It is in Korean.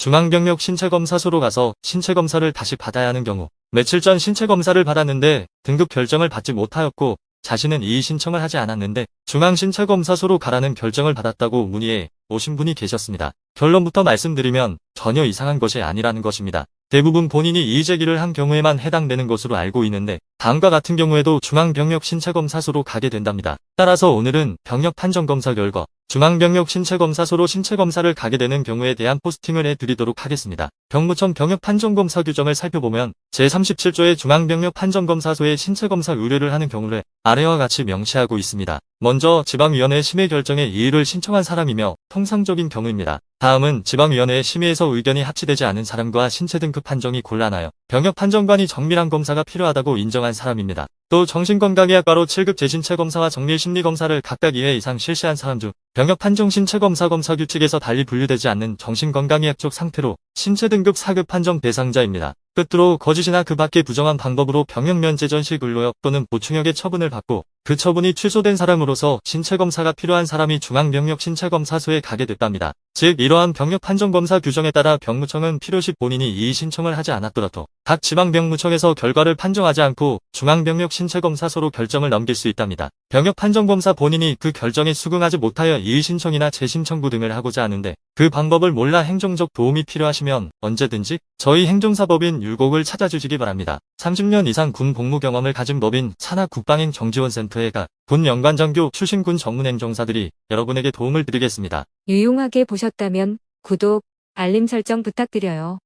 중앙병력 신체검사소로 가서 신체검사를 다시 받아야 하는 경우 며칠 전 신체검사를 받았는데 등급 결정을 받지 못하였고 자신은 이의 신청을 하지 않았는데 중앙신체검사소로 가라는 결정을 받았다고 문의해 오신 분이 계셨습니다. 결론부터 말씀드리면 전혀 이상한 것이 아니라는 것입니다. 대부분 본인이 이의 제기를 한 경우에만 해당되는 것으로 알고 있는데 다음과 같은 경우에도 중앙병력 신체검사소로 가게 된답니다. 따라서 오늘은 병력 판정검사 결과 중앙병력 신체검사소로 신체검사를 가게 되는 경우에 대한 포스팅을 해드리도록 하겠습니다. 병무청 병역 판정검사 규정을 살펴보면 제37조의 중앙병력 판정검사소에 신체검사 의뢰를 하는 경우를 아래와 같이 명시하고 있습니다. 먼저 지방위원회 심의 결정에 이의를 신청한 사람이며 통상적인 경우입니다. 다음은 지방위원회 심의에서 의견이 합치되지 않은 사람과 신체 등급 판정이 곤란하여 병역 판정관이 정밀한 검사가 필요하다고 인정한 사람입니다. 또 정신건강의학과로 7급 재신체 검사와 정밀심리 검사를 각각 2회 이상 실시한 사람 중 병역 판정 신체 검사 검사 규칙에서 달리 분류되지 않는 정신건강의학적 상태로 신체 등급 4급 판정 대상자입니다. 끝으로 거짓이나 그 밖의 부정한 방법으로 병역 면제 전시 근로역 또는 보충역의 처분을 받고 그 처분이 취소된 사람으로서 신체 검사가 필요한 사람이 중앙병력 신체 검사소에 가게 됐답니다. 즉 이러한 병력 판정 검사 규정에 따라 병무청은 필요시 본인이 이의 신청을 하지 않았더라도 각 지방병무청에서 결과를 판정하지 않고 중앙병력 신체검사소로 결정을 넘길 수 있답니다. 병역 판정검사 본인이 그 결정에 수긍하지 못하여 이의 신청이나 재신청구 등을 하고자 하는데 그 방법을 몰라 행정적 도움이 필요하시면 언제든지 저희 행정사법인 율곡을 찾아주시기 바랍니다. 30년 이상 군 복무 경험을 가진 법인 산하 국방행 정지원센터에 가 군 연관 장교 출신 군 전문행정사들이 여러분에게 도움을 드리겠습니다. 유용하게 보셨다면 구독, 알림 설정 부탁드려요.